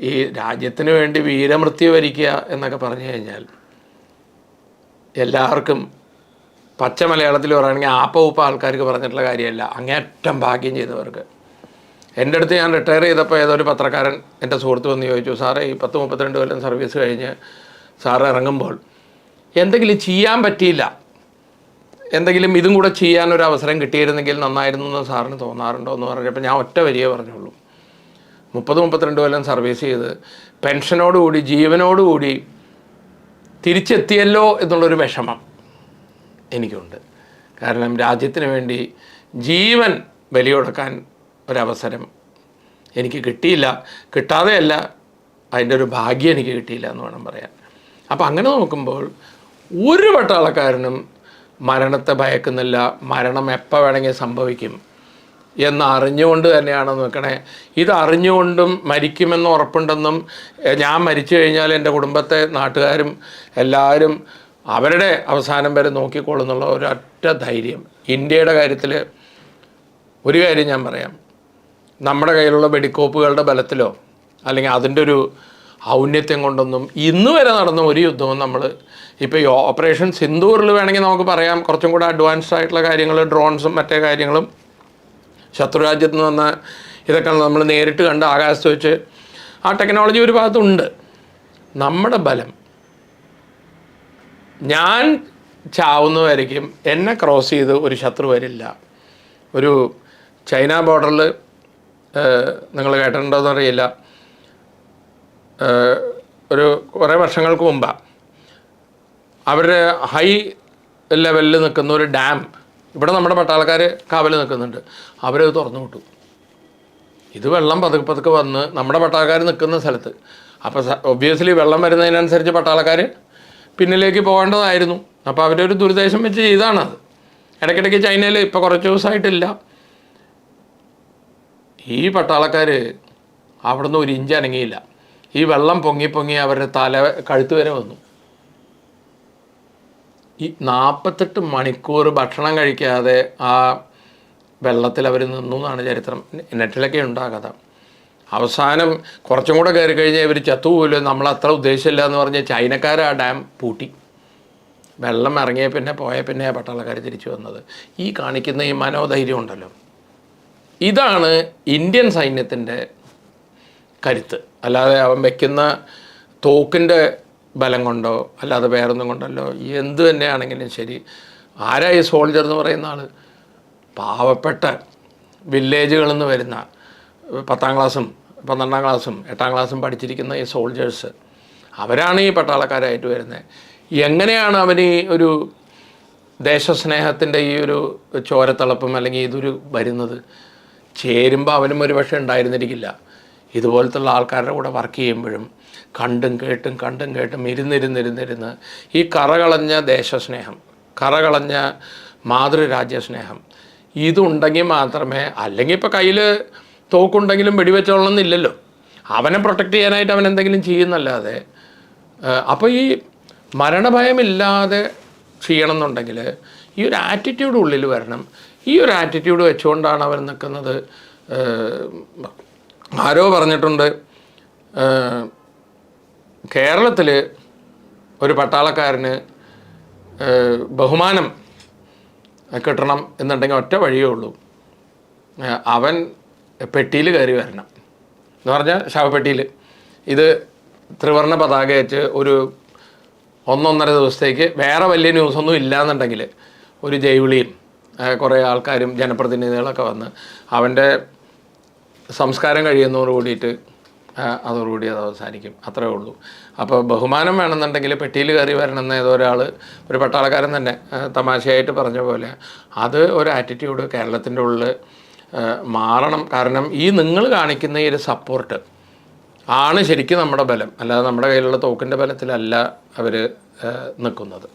ഈ രാജ്യത്തിന് വേണ്ടി വീരമൃത്യു വരിക്കുക എന്നൊക്കെ പറഞ്ഞു കഴിഞ്ഞാൽ എല്ലാവർക്കും പച്ച മലയാളത്തിൽ പറയുകയാണെങ്കിൽ ആപ്പ ഉപ്പ ആൾക്കാർക്ക് പറഞ്ഞിട്ടുള്ള കാര്യമല്ല. അങ്ങേറ്റം ഭാഗ്യം ചെയ്തവർക്ക്. എന്റെ അടുത്ത് ഞാൻ റിട്ടയർ ചെയ്തപ്പോൾ ഏതൊരു പത്രക്കാരൻ എന്റെ സുഹൃത്ത് വന്ന് ചോദിച്ചു സാറേ ഈ പത്ത് മുപ്പത്തിരണ്ട് കൊല്ലം സർവീസ് കഴിഞ്ഞ് സാറ് ഇറങ്ങുമ്പോൾ എന്തെങ്കിലും ചെയ്യാൻ പറ്റിയില്ല. എന്തെങ്കിലും ഇതും കൂടെ ചെയ്യാൻ ഒരു അവസരം കിട്ടിയിരുന്നെങ്കിൽ നന്നായിരുന്നു എന്ന് സാറിന് തോന്നാറുണ്ടോ എന്ന് പറഞ്ഞപ്പോൾ ഞാൻ ഒറ്റ വരിയേ പറഞ്ഞുള്ളൂ. മുപ്പത് മുപ്പത്തിരണ്ട് കൊല്ലം സർവീസ് ചെയ്ത് പെൻഷനോടുകൂടി ജീവനോടുകൂടി തിരിച്ചെത്തിയല്ലോ എന്നുള്ളൊരു വിഷമം എനിക്കുണ്ട്. കാരണം രാജ്യത്തിന് വേണ്ടി ജീവൻ ബലിയൊടുക്കാൻ ഒരവസരം എനിക്ക് കിട്ടിയില്ല. കിട്ടാതെയല്ല അതിന്റെ ഒരു ഭാഗ്യം എനിക്ക് കിട്ടിയില്ല എന്ന് വേണം പറയാൻ. അപ്പോൾ അങ്ങനെ നോക്കുമ്പോൾ ഒരു പട്ടാളക്കാരനും മരണത്തെ ഭയക്കുന്നില്ല. മരണം എപ്പോൾ വേണമെങ്കിൽ സംഭവിക്കും. എന്ന് അറിഞ്ഞുകൊണ്ട് തന്നെയാണ് നിൽക്കണേ. ഇത് അറിഞ്ഞുകൊണ്ടും മരിക്കുമെന്ന് ഉറപ്പുണ്ടെന്നും ഞാൻ മരിച്ചു കഴിഞ്ഞാൽ എന്റെ കുടുംബത്തെ നാട്ടുകാരും എല്ലാവരും അവരുടെ അവസാനം വരെ നോക്കിക്കൊള്ളുന്നുള്ള ഒരൊറ്റ ധൈര്യം. ഇന്ത്യയുടെ കാര്യത്തിൽ ഒരു കാര്യം ഞാൻ പറയാം. നമ്മുടെ കയ്യിലുള്ള വെടിക്കോപ്പുകളുടെ ബലത്തിലോ അല്ലെങ്കിൽ അതിന്റെ ഒരു ഔന്നത്യം കൊണ്ടൊന്നും ഇന്ന് വരെ നടന്ന ഒരു യുദ്ധവും നമ്മൾ ഇപ്പോൾ ഈ ഓപ്പറേഷൻ സിന്ദൂറിൽ വേണമെങ്കിൽ നമുക്ക് പറയാം. കുറച്ചും കൂടെ അഡ്വാൻസ്ഡ് ആയിട്ടുള്ള കാര്യങ്ങൾ ഡ്രോൺസും മറ്റേ കാര്യങ്ങളും ശത്രുരാജ്യത്ത് നിന്ന് വന്ന ഇതൊക്കെ നമ്മൾ നേരിട്ട് കണ്ട് ആകാശത്ത് വെച്ച് ആ ടെക്നോളജി ഒരു ഭാഗത്തുണ്ട്. നമ്മുടെ ബലം ഞാൻ ചാവുന്നവരേക്കും എന്നെ ക്രോസ് ചെയ്ത് ഒരു ശത്രു വരില്ല. ഒരു ചൈന ബോർഡറിൽ നിങ്ങൾ കേട്ടിട്ടുണ്ടോയെന്ന് അറിയില്ല. ഒരു കുറേ വർഷങ്ങൾക്ക് മുമ്പാണ് അവരുടെ ഹൈ ലെവലിൽ നിൽക്കുന്ന ഒരു ഡാം ഇവിടെ നമ്മുടെ പട്ടാളക്കാർ കാവൽ നിൽക്കുന്നുണ്ട്. അവരത് തുറന്നു വിട്ടു. ഇത് വെള്ളം പതുക്കെ പതുക്കെ വന്ന് നമ്മുടെ പട്ടാളക്കാർ നിൽക്കുന്ന സ്ഥലത്ത്. അപ്പോൾ ഒബ്വിയസ്ലി വെള്ളം വരുന്നതിനനുസരിച്ച് പട്ടാളക്കാർ പിന്നിലേക്ക് പോകേണ്ടതായിരുന്നു. അപ്പോൾ അവരൊരു ദുരുദ്ദേശം വെച്ച് ചെയ്താണത്. ഇടയ്ക്കിടയ്ക്ക് ചൈനയിൽ ഇപ്പോൾ കുറച്ച് ദിവസമായിട്ടില്ല. ഈ പട്ടാളക്കാർ അവിടുന്ന് ഒരു ഇഞ്ച് അനങ്ങിയില്ല. ഈ വെള്ളം പൊങ്ങി പൊങ്ങി അവരുടെ തല കഴുത്ത് വരെ വന്നു. ഈ നാൽപ്പത്തെട്ട് മണിക്കൂർ ഭക്ഷണം കഴിക്കാതെ ആ വെള്ളത്തിൽ അവർ നിന്നു എന്നാണ് ചരിത്രം. നെറ്റിലൊക്കെ ഉണ്ട് അവസാനം കുറച്ചും കൂടെ കയറി കഴിഞ്ഞാൽ ഇവർ ചത്തുപോലും നമ്മൾ അത്ര ഉദ്ദേശമില്ല എന്ന് പറഞ്ഞ് ചൈനക്കാർ ആ ഡാം പൂട്ടി. വെള്ളം ഇറങ്ങിയ പിന്നെ പോയ പിന്നെ പട്ടാളക്കാർ തിരിച്ചു വന്നത്. ഈ കാണിക്കുന്ന ഈ മനോധൈര്യം ഉണ്ടല്ലോ. ഇതാണ് ഇന്ത്യൻ സൈന്യത്തിന്റെ കരുത്ത്. അല്ലാതെ അവൻ വയ്ക്കുന്ന തോക്കിന്റെ ബലം കൊണ്ടോ അല്ലാതെ വേറൊന്നും കൊണ്ടല്ലോ എന്ത് തന്നെയാണെങ്കിലും ശരി. ആരായി സോൾജർ എന്ന് പറയുന്ന ആൾ പാവപ്പെട്ട വില്ലേജുകളിൽ നിന്ന് വരുന്ന പത്താം ക്ലാസ്സും പന്ത്രണ്ടാം ക്ലാസ്സും എട്ടാം ക്ലാസ്സും പഠിച്ചിരിക്കുന്ന ഈ സോൾജേഴ്സ് അവരാണ് ഈ പട്ടാളക്കാരായിട്ട് വരുന്നത് എങ്ങനെയാണ് അവന് ഈ ഒരു ദേശസ്നേഹത്തിന്റെ ഈ ഒരു ചോരത്തിളപ്പും അല്ലെങ്കിൽ ഇതൊരു വരുന്നത്? ചേരുമ്പോൾ അവനും ഒരു പക്ഷേ ഉണ്ടായിരുന്നിരിക്കില്ല. ഇതുപോലത്തുള്ള ആൾക്കാരുടെ കൂടെ വർക്ക് ചെയ്യുമ്പോഴും കണ്ടും കേട്ടും കണ്ടും കേട്ടും ഇരുന്നിരുന്നിരുന്നിരുന്ന് ഈ കറകളഞ്ഞ ദേശസ്നേഹം കറകളഞ്ഞ മാതൃരാജ്യസ്നേഹം ഇതുണ്ടെങ്കിൽ മാത്രമേ അല്ലെങ്കിൽ ഇപ്പോൾ കയ്യിൽ തോക്കുണ്ടെങ്കിലും വെടിവെച്ചോളണമെന്നില്ലല്ലോ. അവനെ പ്രൊട്ടക്റ്റ് ചെയ്യാനായിട്ട് അവൻ എന്തെങ്കിലും ചെയ്യുന്നല്ലാതെ അപ്പോൾ ഈ മരണഭയമില്ലാതെ ചെയ്യണം എന്നുണ്ടെങ്കിൽ ഈ ഒരു ആറ്റിറ്റ്യൂഡ് ഉള്ളിൽ വരണം. ഈ ഒരു ആറ്റിറ്റ്യൂഡ് വെച്ചുകൊണ്ടാണ് അവൻ നിൽക്കുന്നത് ആരോ പറഞ്ഞിട്ടുണ്ട് കേരളത്തിൽ ഒരു പട്ടാളക്കാരന് ബഹുമാനം കിട്ടണം എന്നുണ്ടെങ്കിൽ ഒറ്റ വഴിയേ ഉള്ളൂ. അവൻ പെട്ടിയിൽ കയറി വരണം. എന്ന് പറഞ്ഞാൽ ശവപ്പെട്ടിയിൽ. ഇത് ത്രിവർണ പതാക വെച്ച് ഒരു ഒന്നൊന്നര ദിവസത്തേക്ക് വേറെ വലിയ ന്യൂസൊന്നും ഇല്ലയെന്നുണ്ടെങ്കിൽ ഒരു ജൈവിളിയും കുറേ ആൾക്കാരും ജനപ്രതിനിധികളൊക്കെ വന്ന് അവന്റെ സംസ്കാരം കഴിയുന്നതോട് കൂടിയിട്ട് അതോടുകൂടി അത് അവസാനിക്കും. അത്രേ ഉള്ളൂ. അപ്പോൾ ബഹുമാനം വേണമെന്നുണ്ടെങ്കിൽ പെട്ടിയിൽ കയറി വരണമെന്ന് ഏതോ ഒരാൾ ഒരു പട്ടാളക്കാരൻ തന്നെ തമാശയായിട്ട് പറഞ്ഞ പോലെ അത് ഒരു ആറ്റിറ്റ്യൂഡ് കേരളത്തിന്റെ ഉള്ളിൽ മാറണം. കാരണം ഈ നിങ്ങൾ കാണിക്കുന്ന ഈ ഒരു സപ്പോർട്ട് ആണ് ശരിക്കും നമ്മുടെ ബലം. അല്ലാതെ നമ്മുടെ കയ്യിലുള്ള തോക്കിന്റെ ബലത്തിലല്ല അവർ നിൽക്കുന്നത്.